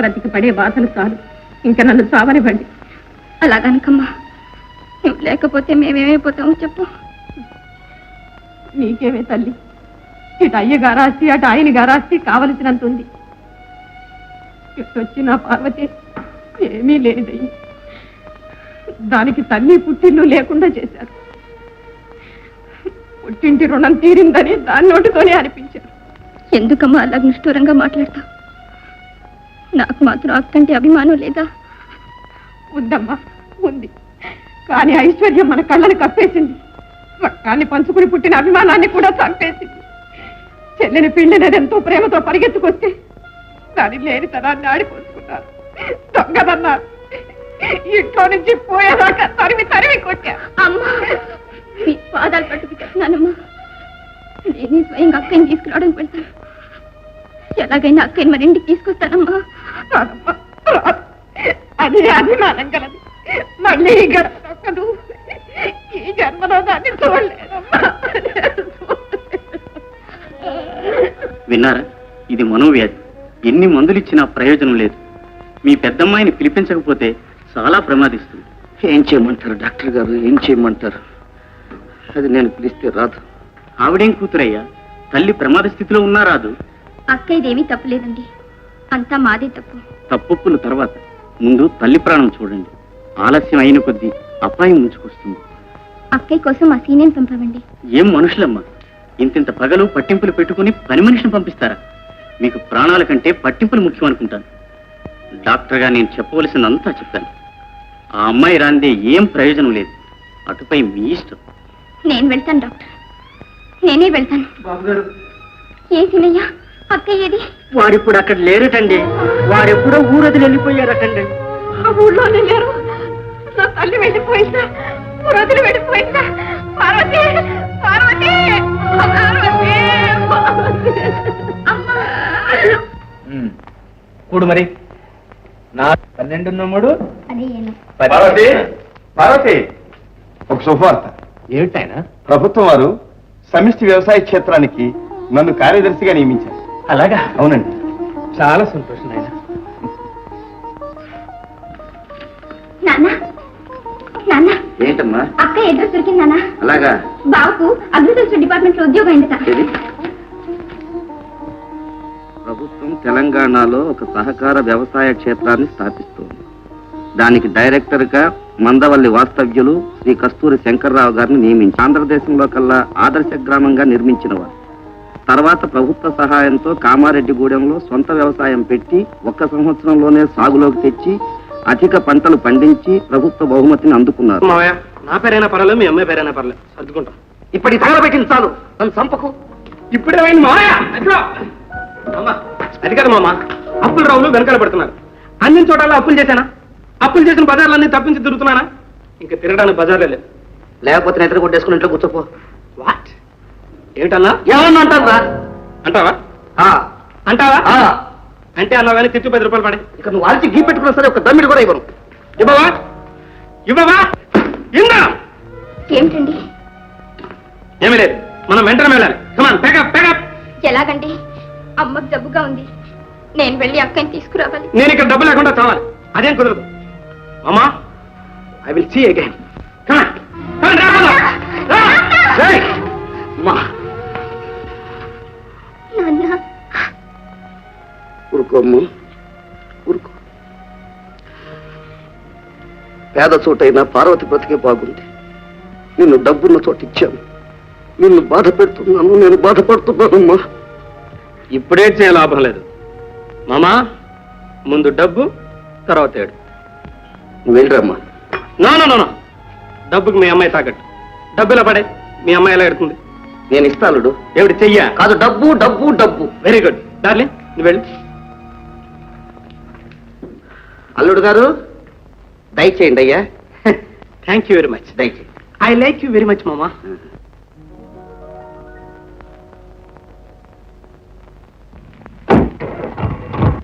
బ్రతికి పడే బాధలు చాలు. ఇంకా నన్ను చావనివ్వండి. అలాగనకమ్మా నువ్వు లేకపోతే మేమేమైపోతామో చెప్పు. నీకేమే తల్లి. ఇటు అయ్య గారాస్తి అటు ఆయన గారాస్తి కావలసినంత ఉంది ఇటు వచ్చిన పార్వతి ఏమీ లేదయ్యి. దానికి తల్లి పుట్టిల్లు లేకుండా చేశారు. పుట్టింటి రుణం తీరిందని దాని నోటితోనే అనిపించారు. ఎందుకమ్మా అలా నిష్ఠూరంగా మాట్లాడతావు? నాకు మాత్రం అక్కంటే అభిమానం లేదా? ఉందమ్మా ఉంది. కానీ ఐశ్వర్యం మన కళ్ళని కప్పేసింది. రక్తాన్ని పంచుకుని పుట్టిన అభిమానాన్ని కూడా చంపేసింది. చెల్లిని పిండినది ఎంతో ప్రేమతో పరిగెత్తుకొస్తే దాని లేని తనాన్ని ఆడిపోసుకున్నారు. దొంగదన్నారు ఇంట్లో నుంచి పోయేదాకా తరిమి తరిమి కొట్టా అమ్మా మీ పాదాలు పట్టుకు చెప్తున్నానమ్మా. నేనే స్వయంగా అక్కని తీసుకురావడానికి వెళ్తాను. ఎలాగైనా అక్కని మరి ఇంటికి తీసుకొస్తానమ్మా. అది అభిమానం కలదు. మళ్ళీ ఈ ఈ జన్మలో దాన్ని చూడలేదమ్మా. విన్నారా? ఇది మనోవ్యాధి. ఎన్ని మందులు ఇచ్చినా ప్రయోజనం లేదు. మీ పెద్దమ్మాయిని పిలిపించకపోతే చాలా ప్రమాదిస్తుంది. ఏం చేయమంటారు? డాక్టర్ గారు ఏం చేయమంటారు? అది నేను పిలిస్తే రాదు. ఆవిడేం కూతురయ్యా? తల్లి ప్రమాద స్థితిలో ఉన్నా రాదు. అక్క ఇదేమీ తప్పులేదండి. అంతా మాదే తప్పు. తప్పుల తర్వాత ముందు తల్లి ప్రాణం చూడండి. ఆలస్యం అయిన కొద్దీ అపాయం ముంచుకొస్తుంది. అక్కయ్య కోసం ఆ సీనియర్ పంపవండి. ఏం మనుషులమ్మా? ఇంతింత పగలు పట్టింపులు పెట్టుకుని పని మనిషిని పంపిస్తారా? మీకు ప్రాణాల కంటే పట్టింపులు ముఖ్యం అనుకుంటాను. డాక్టర్గా నేను చెప్పవలసిందంతా చెప్పాను ఆ అమ్మాయి రాందే ఏం ప్రయోజనం లేదు. అటుపై మీ ఇష్టం. నేను వెళ్తాను డాక్టర్. నేనే వెళ్తాను. బాబు గారు ఏ సీనయ్య అక్కయ్య ఏది వాడిప్పుడు అక్కడ లేరటండి. వాడెప్పుడో ఊరదిలి వెళ్ళిపోయారటండి. ఆ ఊళ్ళోనే లేరు. నా తల్లి వెళ్ళిపోయిందా? పురోధులు వెళ్ళిపోయిందా? పార్వతి! పార్వతి! పార్వతి! పార్వతి. అమ్మా. కూడు మరి. నా పన్నెండు మూడు. పార్వతి! పార్వతి! ఒక శుభవార్త. ఏమిటాయన ప్రభుత్వం వారు సమిష్టి వ్యవసాయ క్షేత్రానికి నన్ను కార్యదర్శిగా నియమించారు. అలాగా? అవునండి. చాలా సంతోషం నాయన. నాన్న. నాన్న. ఏంటమ్మా? అక్క అడ్రస్ దొరికింది నాన్న. అలాగా? బాబుకు అగ్రికల్చర్ డిపార్ట్మెంట్లో ఉద్యోగం అయిందట. ఏది? ప్రభుత్వం తెలంగాణలో ఒక సహకార వ్యవసాయ క్షేత్రాన్ని స్థాపిస్తోంది. దానికి డైరెక్టర్గా మందవల్లి వాస్తవ్యులు శ్రీ కస్తూరి శంకర్రావు గారిని నియమించి ఆంధ్రదేశంలో కల్లా ఆదర్శ గ్రామంగా నిర్మించిన వారు. తర్వాత ప్రభుత్వ సహాయంతో కామారెడ్డిగూడెంలో సొంత వ్యవసాయం పెట్టి ఒక్క సంవత్సరంలోనే సాగులోకి తెచ్చి అధిక పంటలు పండించి ప్రభుత్వ బహుమతిని అందుకున్నారు. మావయ్య నా పేరైనా పర్వాలేదు మీ అమ్మాయి పేరైనా పర్లేదు సర్దుకుంటాం. ఇప్పటి తగలబెట్టింది చాలు. నన్ను చంపకు. ఇప్పుడేమైంది మావయ్య. అమ్మా అది కదా మామ అప్పులు రావులు వెనకాల పడుతున్నారు. అన్ని చోట్ల అప్పులు చేశానా? అప్పులు చేసిన బజార్లన్నీ తప్పించి తిరుగుతున్నానా? ఇంకా తిరగడానికి బజార్లే లేకపోతే నిద్ర కొట్టేసుకుని ఇంట్లో కూర్చోపో. ఏమిటన్నా? ఏమన్నా అంటారా? అంటావా? అంటావా? అంటే అన్నా కానీ తెచ్చి పది రూపాయలు పడే. ఇక నువ్వు అరిచి గీ పెట్టుకున్నా సరే ఒక దమ్మిడి కూడా ఇవ్వను. ఇవ్వవా? ఇవ్వవా? ఇందా! ఏమిటండి? ఏమీ లేదు. మనం వెంటనే వెళ్ళాలి. కమాన్ పేకప్ పేకప్ ఎలాగండి? అమ్మకు జబ్బుగా ఉంది. నేను వెళ్ళి అక్కని తీసుకురావాలి. నేను ఇక్కడ డబ్బు లేకుండా చావాలి. అదేం కుదరదు. మామా ఐ విల్ సీ అగైన్ అమ్మా! నాన్న ఊరుకో అమ్మా ఊరుకో పేద చోటైనా పార్వతి బ్రతికే బాగుంది. నిన్ను డబ్బున్న చోట ఇచ్చాను. నిన్ను బాధ పెడుతున్నాను నేను బాధపడుతున్నానమ్మా. ఇప్పుడే చేయ లాభం లేదు. మామా ముందు డబ్బు తర్వాత ఏడు. వెళ్ళరమ్మా. నో నో నో డబ్బుకి మీ అమ్మాయి తాకట్టు. డబ్బు ఇలా పడే మీ అమ్మాయి ఎలా ఎడుతుంది? నేను ఇస్తానుడు ఏమిటి చెయ్యా? కాదు డబ్బు డబ్బు డబ్బు. వెరీ గుడ్ డార్లింగ్ నువ్వు వెళ్ళు. అల్లుడు గారు దయచేయండి అయ్యా. థ్యాంక్ యూ వెరీ మచ్ దయచేయండి. I like you very much మామా.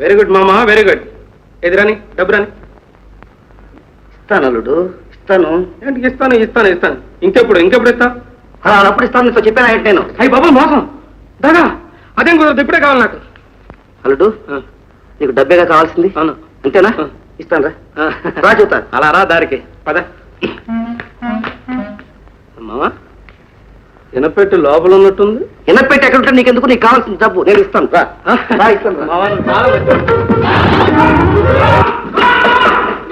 వెరీ గుడ్ మామా వెరీ గుడ్ ఎదురాని డబ్బు రాని? ఇస్తాను అల్లుడు ఇస్తాను. ఏంటి ఇస్తాను ఇస్తాను ఇస్తాను. ఇంకెప్పుడు ఇంకెప్పుడు ఇస్తా? అలా అప్పుడు ఇస్తాను నీతో చెప్పాను ఏంటి నేను. అయ్యి బాబా మోసం. దాదా అదేం కుదరదు ఇప్పుడే కావాలి నాకు. అల్లుడు నీకు డబ్బేగా కావాల్సింది. అవును. అంతేనా. ఇస్తాను రా. రా చూతా అలా రా దారికి. పద. మామా వినపెట్టి లోపల ఉన్నట్టుంది? ఎనపెట్టి ఎక్కడ ఉంటే నీకెందుకు? నీకు కావాల్సిన డబ్బు నేను ఇస్తాను. రా. రా ఇస్తాను